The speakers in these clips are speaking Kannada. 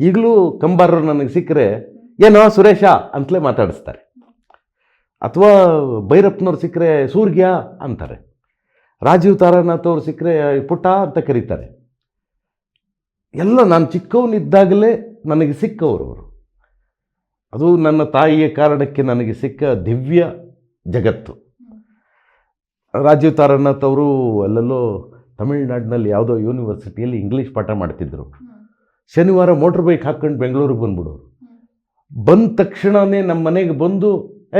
ಈಗಲೂ ಕಂಬಾರರು ನನಗೆ ಸಿಕ್ಕರೆ, ಏನೋ ಸುರೇಶ ಅಂತಲೇ ಮಾತಾಡಿಸ್ತಾರೆ. ಅಥವಾ ಭೈರಪ್ಪನವ್ರು ಸಿಕ್ಕರೆ ಸೂರ್ಯ ಅಂತಾರೆ. ರಾಜೀವ್ ತಾರಾನಾಥ್ ಅವ್ರು ಸಿಕ್ಕರೆ ಪುಟ್ಟ ಅಂತ ಕರೀತಾರೆ. ಎಲ್ಲ ನಾನು ಚಿಕ್ಕವನಿದ್ದಾಗಲೇ ನನಗೆ ಸಿಕ್ಕವರು ಅವರು. ಅದು ನನ್ನ ತಾಯಿಯ ಕಾರಣಕ್ಕೆ ನನಗೆ ಸಿಕ್ಕ ದಿವ್ಯ ಜಗತ್ತು. ರಾಜೀವ್ ತಾರಾನಾಥ್ ಅವರು ಅಲ್ಲೆಲ್ಲೋ ತಮಿಳ್ನಾಡಿನಲ್ಲಿ ಯಾವುದೋ ಯೂನಿವರ್ಸಿಟಿಯಲ್ಲಿ ಇಂಗ್ಲೀಷ್ ಪಾಠ ಮಾಡ್ತಿದ್ರು. ಶನಿವಾರ ಮೋಟ್ರ್ ಬೈಕ್ ಹಾಕ್ಕೊಂಡು ಬೆಂಗಳೂರಿಗೆ ಬಂದ್ಬಿಡೋರು. ಬಂದ ತಕ್ಷಣವೇ ನಮ್ಮ ಮನೆಗೆ ಬಂದು,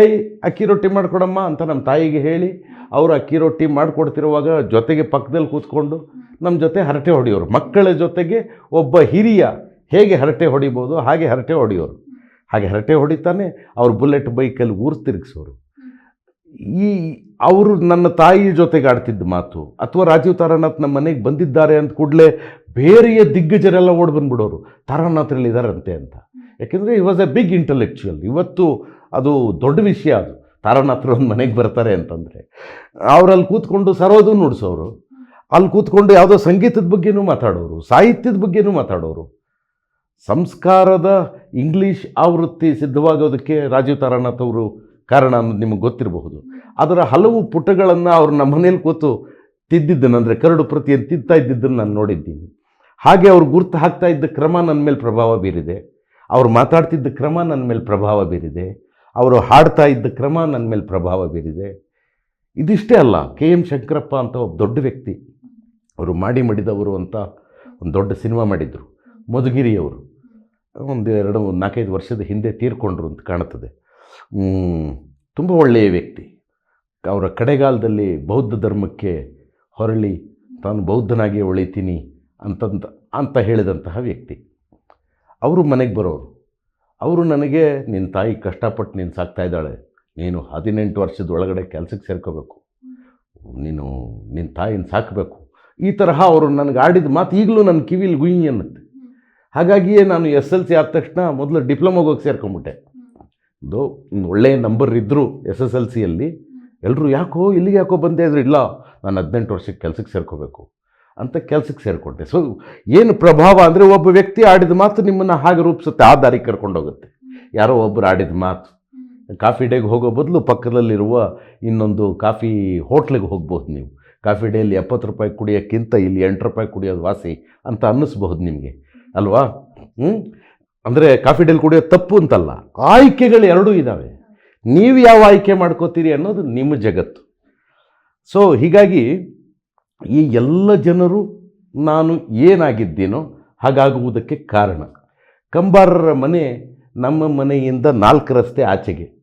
ಏಯ್, ಅಕ್ಕಿ ರೊಟ್ಟಿ ಮಾಡಿಕೊಡಮ್ಮ ಅಂತ ನಮ್ಮ ತಾಯಿಗೆ ಹೇಳಿ, ಅವರು ಅಕ್ಕಿ ರೊಟ್ಟಿ ಮಾಡಿಕೊಡ್ತಿರುವಾಗ ಜೊತೆಗೆ ಪಕ್ಕದಲ್ಲಿ ಕೂತ್ಕೊಂಡು ನಮ್ಮ ಜೊತೆ ಹರಟೆ ಹೊಡೆಯೋರು. ಮಕ್ಕಳ ಜೊತೆಗೆ ಒಬ್ಬ ಹಿರಿಯ ಹೇಗೆ ಹರಟೆ ಹೊಡಿಬೋದು, ಹಾಗೆ ಹರಟೆ ಹೊಡೆಯೋರು. ಹಾಗೆ ಹರಟೆ ಹೊಡಿತಾನೆ ಅವ್ರು ಬುಲೆಟ್ ಬೈಕಲ್ಲಿ ಊರು ತಿರುಗಿಸೋರು. ಈ ಅವರು ನನ್ನ ತಾಯಿ ಜೊತೆಗೆ ಆಡ್ತಿದ್ದ ಮಾತು, ಅಥವಾ ರಾಜೀವ್ ತಾರಾನಾಥ್ ನಮ್ಮ ಮನೆಗೆ ಬಂದಿದ್ದಾರೆ ಅಂತ ಕೂಡಲೇ ಬೇರೆಯ ದಿಗ್ಗಜರೆಲ್ಲ ಓಡಿ ಬಂದ್ಬಿಡೋರು. ತಾರನಾಥ್ರಲ್ಲಿ ಇದ್ದಾರಂತೆ ಅಂತ. ಯಾಕೆಂದರೆ ಈ ವಾಸ್ ಎ ಬಿಗ್ ಇಂಟಲೆಕ್ಚುಯಲ್ ಇವತ್ತು ಅದು ದೊಡ್ಡ ವಿಷಯ ಅದು. ತಾರಾನಾಥ್ರು ಒಂದು ಮನೆಗೆ ಬರ್ತಾರೆ ಅಂತಂದರೆ. ಅವರಲ್ಲಿ ಕೂತ್ಕೊಂಡು ಸರೋದು ನುಡಿಸೋರು. ಅಲ್ಲಿ ಕೂತ್ಕೊಂಡು ಯಾವುದೋ ಸಂಗೀತದ ಬಗ್ಗೆನೂ ಮಾತಾಡೋರು. ಸಾಹಿತ್ಯದ ಬಗ್ಗೆನೂ ಮಾತಾಡೋರು. ಸಂಸ್ಕಾರದ ಇಂಗ್ಲೀಷ್ ಆವೃತ್ತಿ ಸಿದ್ಧವಾಗೋದಕ್ಕೆ ರಾಜೀವ್ ತಾರಾನಾಥ್ ಅವರು ಕಾರಣ ಅನ್ನೋದು ನಿಮಗೆ ಗೊತ್ತಿರಬಹುದು. ಅದರ ಹಲವು ಪುಟಗಳನ್ನು ಅವರು ನಮ್ಮ ಮನೇಲಿ ಕೂತು ತಿದ್ದಿದ್ದನ್ನು ಅಂದರೆ ಕರಡು ಪ್ರತಿಯನ್ನು ತಿದ್ತಾ ಇದ್ದಿದ್ದನ್ನು ನಾನು ನೋಡಿದ್ದೀನಿ. ಹಾಗೆ ಅವ್ರು ಗುರ್ತು ಹಾಕ್ತಾ ಇದ್ದ ಕ್ರಮ ನನ್ನ ಮೇಲೆ ಪ್ರಭಾವ ಬೀರಿದೆ. ಅವ್ರು ಮಾತಾಡ್ತಿದ್ದ ಕ್ರಮ ನನ್ನ ಮೇಲೆ ಪ್ರಭಾವ ಬೀರಿದೆ. ಅವರು ಹಾಡ್ತಾ ಇದ್ದ ಕ್ರಮ ನನ್ನ ಮೇಲೆ ಪ್ರಭಾವ ಬೀರಿದೆ. ಇದಿಷ್ಟೇ ಅಲ್ಲ, ಕೆ ಎಂ ಶಂಕರಪ್ಪ ಅಂತ ಒಬ್ಬ ದೊಡ್ಡ ವ್ಯಕ್ತಿ. ಅವರು ಮಾಡಿ ಮಡಿದವರು ಅಂತ ಒಂದು ದೊಡ್ಡ ಸಿನಿಮಾ ಮಾಡಿದರು. ಮಧುಗಿರಿಯವರು. ಒಂದು ಎರಡು, ನಾಲ್ಕೈದು ವರ್ಷದ ಹಿಂದೆ ತೀರ್ಕೊಂಡ್ರು ಅಂತ ಕಾಣುತ್ತದೆ. ತುಂಬ ಒಳ್ಳೆಯ ವ್ಯಕ್ತಿ. ಅವರ ಕಡೆಗಾಲದಲ್ಲಿ ಬೌದ್ಧ ಧರ್ಮಕ್ಕೆ ಹೊರಳಿ, ತಾನು ಬೌದ್ಧನಾಗಿ ಉಳಿತೀನಿ ಅಂತಂತ, ಅಂತ ಹೇಳಿದಂತಹ ವ್ಯಕ್ತಿ. ಅವರು ಮನೆಗೆ ಬರೋರು. ಅವರು ನನಗೆ ನಿನ್ನ ತಾಯಿ ಕಷ್ಟಪಟ್ಟು ನೀನು ಸಾಕ್ತಾ ಇದ್ದಾಳೆ. ನೀನು ಹದಿನೆಂಟು ವರ್ಷದ ಒಳಗಡೆ ಕೆಲಸಕ್ಕೆ ಸೇರ್ಕೋಬೇಕು. ನೀನು ನಿನ್ನ ತಾಯಿನ ಸಾಕಬೇಕು. ಈ ತರಹ ಅವರು ನನಗೆ ಆಡಿದ ಮಾತು ಈಗಲೂ ನನ್ನ ಕಿವಿಲಿ ಗುಯಿ ಅನ್ನುತ್ತೆ. ಹಾಗಾಗಿಯೇ ನಾನು ಎಸ್ ಎಲ್ ಸಿ ಆದ ತಕ್ಷಣ ಮೊದಲು ಡಿಪ್ಲೊಮೊಗೆ ಹೋಗಿ ಸೇರ್ಕೊಂಬಿಟ್ಟೆ. ಒಂದು ಒಳ್ಳೆಯ ನಂಬರ್ ಇದ್ದರು ಎಸ್ ಎಸ್ ಎಲ್ ಸಿಯಲ್ಲಿ ಎಲ್ಲರೂ ಯಾಕೋ ಇಲ್ಲಿಗೆ ಯಾಕೋ ಬಂದೇ ಇದ್ರು, ಇಲ್ಲ, ನಾನು ಹದಿನೆಂಟು ವರ್ಷಕ್ಕೆ ಕೆಲಸಕ್ಕೆ ಸೇರ್ಕೋಬೇಕು. ಅಂತ ಕೆಲಸಕ್ಕೆ ಸೇರಿಕೊಂಡೆ. ಸೊ ಏನು ಪ್ರಭಾವ ಅಂದರೆ ಒಬ್ಬ ವ್ಯಕ್ತಿ ಆಡಿದ ಮಾತು ನಿಮ್ಮನ್ನು ಹಾಗೆ ರೂಪಿಸುತ್ತೆ, ಆ ದಾರಿ ಕರ್ಕೊಂಡೋಗುತ್ತೆ ಯಾರೋ ಒಬ್ಬರು ಆಡಿದ ಮಾತು. ಕಾಫಿ ಡೇಗೆ ಹೋಗೋ ಬದಲು ಪಕ್ಕದಲ್ಲಿರುವ ಇನ್ನೊಂದು ಕಾಫಿ ಹೋಟ್ಲಿಗೆ ಹೋಗ್ಬೋದು ನೀವು. ಕಾಫಿ ಡೇಲಿ ಎಪ್ಪತ್ತು ರೂಪಾಯಿ ಕುಡಿಯೋಕ್ಕಿಂತ ಇಲ್ಲಿ ಎಂಟು ರೂಪಾಯಿ ಕುಡಿಯೋದು ವಾಸಿ ಅಂತ ಅನ್ನಿಸ್ಬಹುದು ನಿಮಗೆ. ಅಲ್ವಾ? ಹ್ಞೂ ಅಂದರೆ ಕಾಫಿ ಡೇಲಿ ಕುಡಿಯೋದು ತಪ್ಪು ಅಂತಲ್ಲ. ಆಯ್ಕೆಗಳು ಎರಡೂ ಇದ್ದಾವೆ ನೀವು ಯಾವ ಆಯ್ಕೆ ಮಾಡ್ಕೋತೀರಿ ಅನ್ನೋದು ನಿಮ್ಮ ಜಗತ್ತು. ಸೊ ಹೀಗಾಗಿ ಈ ಎಲ್ಲ ಜನರು ನಾನು ಏನಾಗಿದ್ದೀನೋ ಹಾಗಾಗುವುದಕ್ಕೆ ಕಾರಣ. ಕಂಬಾರರ ಮನೆ ನಮ್ಮ ಮನೆಯಿಂದ ನಾಲ್ಕು ರಸ್ತೆ ಆಚೆಗೆ.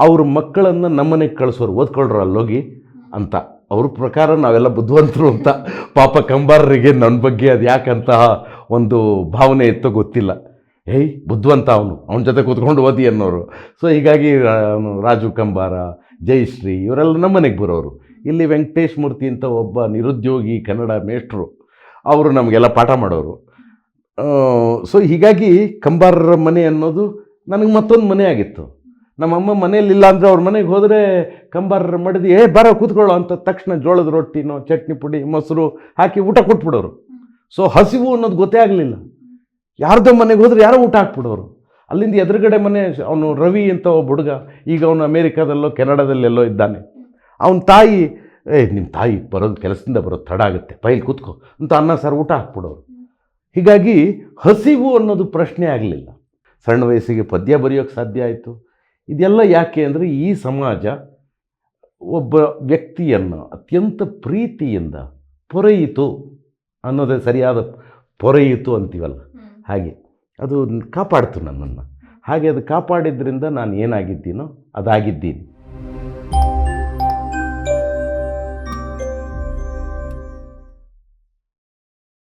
ಅವ್ರ ಮಕ್ಕಳನ್ನು ನಮ್ಮನೆಗೆ ಕಳಿಸೋರು ಓದ್ಕೊಳ್ರು ಅಲ್ಲೋಗಿ ಅಂತ. ಅವ್ರ ಪ್ರಕಾರ ನಾವೆಲ್ಲ ಬುದ್ಧಿವಂತರು ಅಂತ. ಪಾಪ ಕಂಬಾರರಿಗೆ ನನ್ನ ಬಗ್ಗೆ ಅದು ಯಾಕಂತಹ ಒಂದು ಭಾವನೆ ಇತ್ತೋ ಗೊತ್ತಿಲ್ಲ. ಏಯ್ ಬುದ್ಧಿವಂತ ಅವನು. ಅವನ ಜೊತೆ ಕೂತ್ಕೊಂಡು ಓದಿ ಅನ್ನೋರು. ಸೊ ಹೀಗಾಗಿ ರಾಜು ಕಂಬಾರ, ಜಯಶ್ರೀ, ಇವರೆಲ್ಲ ನಮ್ಮನೆಗೆ ಬರೋರು. ಇಲ್ಲಿ ವೆಂಕಟೇಶ್ ಮೂರ್ತಿ ಅಂತ ಒಬ್ಬ ನಿರುದ್ಯೋಗಿ ಕನ್ನಡ ಮೇಷ್ಟ್ರು, ಅವರು ನಮಗೆಲ್ಲ ಪಾಠ ಮಾಡೋರು. ಸೊ ಹೀಗಾಗಿ ಕಂಬಾರರ ಮನೆ ಅನ್ನೋದು ನನಗೆ ಮತ್ತೊಂದು ಮನೆ ಆಗಿತ್ತು. ನಮ್ಮಮ್ಮ ಮನೇಲಿಲ್ಲ ಅಂದರೆ ಅವ್ರ ಮನೆಗೆ ಹೋದರೆ ಕಂಬಾರರ ಮಡದಿ, ಏ, ಬರೋ, ಕೂತ್ಕೊಳ್ಳೋ ಅಂತ ತಕ್ಷಣ ಜೋಳದ ರೊಟ್ಟಿನೋ ಚಟ್ನಿ ಪುಡಿ, ಮೊಸರು ಹಾಕಿ ಊಟ ಕೊಟ್ಬಿಡೋರು. ಸೊ ಹಸಿವು ಅನ್ನೋದು ಗೊತ್ತೇ ಆಗಲಿಲ್ಲ. ಯಾರ್ದೋ ಮನೆಗೆ ಹೋದ್ರೆ ಯಾರೋ ಊಟ ಹಾಕ್ಬಿಡೋರು. ಅಲ್ಲಿಂದ ಎದುರುಗಡೆ ಮನೆ, ಅವನು ರವಿ ಅಂತ ಒಬ್ಬ ಹುಡುಗ, ಈಗ ಅವನು ಅಮೇರಿಕಾದಲ್ಲೋ, ಕೆನಡಾದಲ್ಲೆಲ್ಲೋ ಇದ್ದಾನೆ. ಅವನ ತಾಯಿ ಏ ನಿಮ್ಮ ತಾಯಿ ಬರೋದು ಕೆಲಸದಿಂದ ಬರೋದು ತಡ ಆಗುತ್ತೆ. ಪೈಲಿ ಕೂತ್ಕೋ. ಅಂತ ಅನ್ನ ಸಾರು ಊಟ ಹಾಕ್ಬಿಡೋರು. ಹೀಗಾಗಿ ಹಸಿವು ಅನ್ನೋದು ಪ್ರಶ್ನೆ ಆಗಲಿಲ್ಲ. ಸಣ್ಣ ವಯಸ್ಸಿಗೆ ಪದ್ಯ ಬರೆಯೋಕ್ಕೆ ಸಾಧ್ಯ ಆಯಿತು. ಇದೆಲ್ಲ ಯಾಕೆ ಅಂದರೆ ಈ ಸಮಾಜ ಒಬ್ಬ ವ್ಯಕ್ತಿಯನ್ನು ಅತ್ಯಂತ ಪ್ರೀತಿಯಿಂದ ಪೊರೆಯಿತು ಅನ್ನೋದೇ ಸರಿಯಾದ ಪೊರೆಯಿತು ಅಂತೀವಲ್ಲ. ಹಾಗೆ. ಅದು ಕಾಪಾಡ್ತು ನನ್ನನ್ನು. ಹಾಗೆ ಅದು ಕಾಪಾಡಿದ್ರಿಂದ ನಾನು ಏನಾಗಿದ್ದೀನೋ ಅದಾಗಿದ್ದೀನಿ.